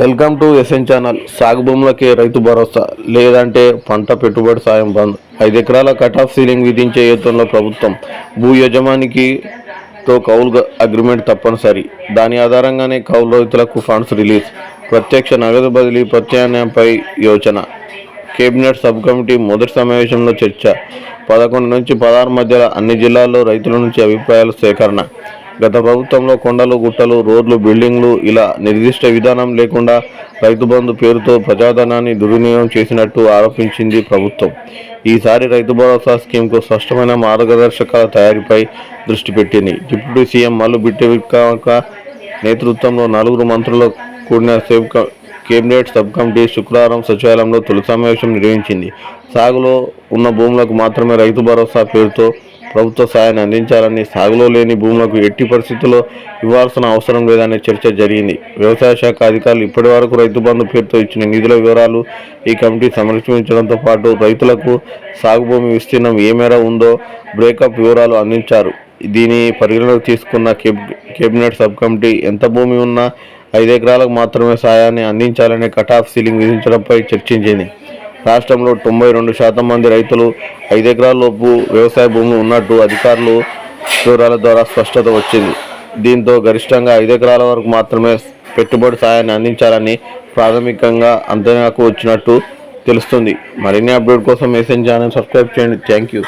Welcome to SN channel. సాగు భూములకే రైతు భరోసా. లేదంటే పంట పెట్టుబడి సాయం బంద్. ఐదు ఎకరాల కట్ ఆఫ్ సీలింగ్ విధించే యుద్ధంలో ప్రభుత్వం భూ యజమానికి తో కౌలు అగ్రిమెంట్ తప్పనిసరి. దాని ఆధారంగానే కౌలు రైతులకు ఫండ్స్ రిలీజ్. ప్రత్యక్ష నగదు బదిలీ ప్రత్యామ్నాయంపై యోచన. కేబినెట్ సబ్ కమిటీ మొదటి సమావేశంలో చర్చ. పదకొండు నుంచి పదహారు మధ్యలో అన్ని జిల్లాల్లో రైతుల నుంచి అభిప్రాయాల సేకరణ. గత ప్రభుత్వంలో కొండలు గుట్టలు రోడ్లు బిల్డింగ్లు ఇలా నిర్దిష్ట విధానం లేకుండా రైతు బంధు పేరుతో ప్రజాధనాన్ని దుర్వినియోగం చేసినట్టు ఆరోపించింది ప్రభుత్వం. ఈసారి రైతు భరోసా స్కీమ్కు స్పష్టమైన మార్గదర్శకాల తయారీపై దృష్టి పెట్టింది. డిప్యూటీ సీఎం మల్లు బిట్టి నేతృత్వంలో నలుగురు మంత్రులు కూడిన సేవ్ కేబినెట్ సబ్ కమిటీ శుక్రవారం సచివాలయంలో తొలి సమావేశం నిర్వహించింది. సాగులో ఉన్న భూములకు మాత్రమే రైతు భరోసా పేరుతో ప్రభుత్వ సహాయాన్ని అందించాలని సాగులో లేని భూములకు ఎట్టి పరిస్థితుల్లో ఇవ్వాల్సిన అవసరం లేదనే చర్చ జరిగింది. వ్యవసాయ శాఖ అధికారులు ఇప్పటి వరకు రైతు బంధు పేరుతో ఇచ్చిన నిధుల వివరాలు ఈ కమిటీ సమర్పించడంతో పాటు రైతులకు సాగు భూమి విస్తీర్ణం ఏ మేర ఉందో బ్రేకప్ వివరాలు అందించారు. దీని పరిగణలోకి తీసుకున్న కేబినెట్ సబ్ కమిటీ ఎంత భూమి ఉన్నా ఐదు ఎకరాలకు మాత్రమే సాయాన్ని అందించాలనే కటాఫ్ సీలింగ్ విధించడంపై చర్చించింది. రాష్ట్రంలో తొంభై రెండు శాతం మంది రైతులు ఐదు వ్యవసాయ భూములు ఉన్నట్టు అధికారులు వివరాల ద్వారా స్పష్టత వచ్చింది. దీంతో గరిష్టంగా ఐదు ఎకరాల వరకు మాత్రమే పెట్టుబడి సాయాన్ని అందించాలని ప్రాథమికంగా అంచనాకు వచ్చినట్టు తెలుస్తుంది. మరిన్ని అప్డేట్ కోసం మెసేజ్ ఛానల్ సబ్స్క్రైబ్ చేయండి. Thank you.